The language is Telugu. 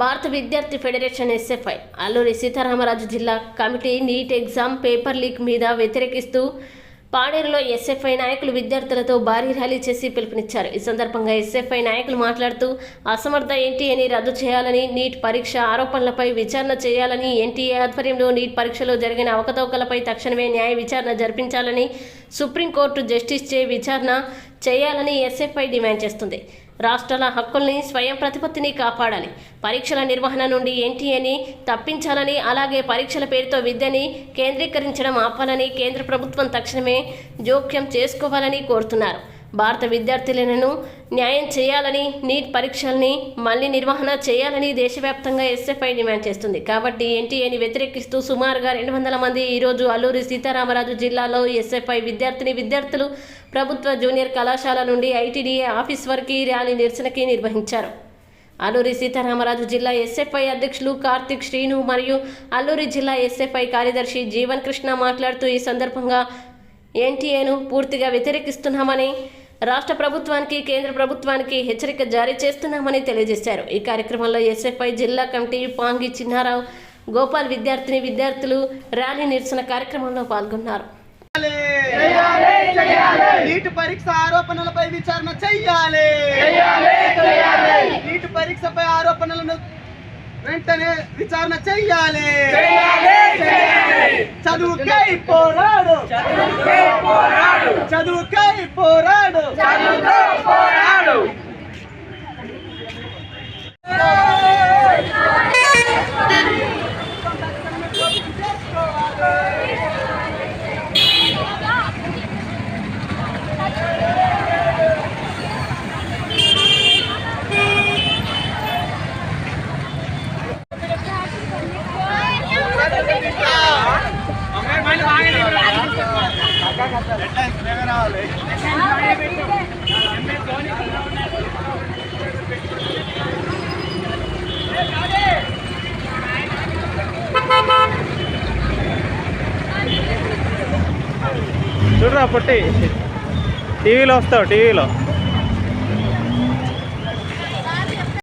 భారత విద్యార్థి ఫెడరేషన్ ఎస్ఎఫ్ఐ అల్లూరి సీతారామరాజు జిల్లా committee NEET exam paper leak మీద వ్యతిరేకిస్తూ పాడేరులో ఎస్ఎఫ్ఐ నాయకులు విద్యార్థులతో భారీ ర్యాలీ చేసి పిలుపునిచ్చారు. ఈ సందర్భంగా ఎస్ఎఫ్ఐ నాయకులు మాట్లాడుతూ అసమర్థ ఎన్టీఏని రద్దు చేయాలని నీట్ పరీక్ష ఆరోపణలపై విచారణ చేయాలని ఎన్టీఏ ఆధ్వర్యంలో నీట్ పరీక్షలో జరిగిన అవకతవకలపై తక్షణమే న్యాయ విచారణ జరిపించాలని సుప్రీంకోర్టు జస్టిస్ చే విచారణ చేయాలని ఎస్ఎఫ్ఐ డిమాండ్ చేస్తుంది. రాష్ట్రాల హక్కుల్ని స్వయం ప్రతిపత్తిని కాపాడాలి. పరీక్షల నిర్వహణ నుండి ఎన్టీఏని తప్పించాలని అలాగే పరీక్షల పేరుతో విద్యని కేంద్రీకరించడం ఆపాలని కేంద్ర ప్రభుత్వం తక్షణమే జోక్యం చేసుకోవాలని కోరుతున్నారు. భారత విద్యార్థులను న్యాయం చేయాలని నీట్ పరీక్షల్ని మళ్ళీ నిర్వహణ చేయాలని దేశవ్యాప్తంగా ఎస్ఎఫ్ఐ డిమాండ్ చేస్తుంది. కాబట్టి ఎన్టీఏని వ్యతిరేకిస్తూ సుమారుగా రెండు వందల మంది ఈరోజు అల్లూరి సీతారామరాజు జిల్లాలో ఎస్ఎఫ్ఐ విద్యార్థిని విద్యార్థులు ప్రభుత్వ జూనియర్ కళాశాల నుండి ఐటీడీఏ ఆఫీస్ వరకు ర్యాలీ నిరసనకి నిర్వహించారు. అల్లూరి సీతారామరాజు జిల్లా ఎస్ఎఫ్ఐ అధ్యక్షులు కార్తిక్ శ్రీను మరియు అల్లూరి జిల్లా ఎస్ఎఫ్ఐ కార్యదర్శి జీవన్ కృష్ణ మాట్లాడుతూ ఈ సందర్భంగా ఎన్టీఏను పూర్తిగా వ్యతిరేకిస్తున్నామని రాష్ట్ర ప్రభుత్వానికి కేంద్ర ప్రభుత్వానికి హెచ్చరిక జారీ చేస్తున్నామని తెలియజేశారు. ఈ కార్యక్రమంలో ఎస్ఎఫ్ఐ జిల్లా కమిటీ పాంగి చిన్నారావు గోపాల్ విద్యార్థిని విద్యార్థులు ర్యాలీ నిరసన కార్యక్రమంలో పాల్గొన్నారు. నీటి పరీక్ష ఆరోపణలపై విచారణ చెయ్యాలి నీటి పరీక్షపై ఆరోపణలను వెంటనే విచారణ చెయ్యాలి చదువుకై పోరాడు చూడరా పొట్టి. టీవీలో వస్తావు టీవీలో.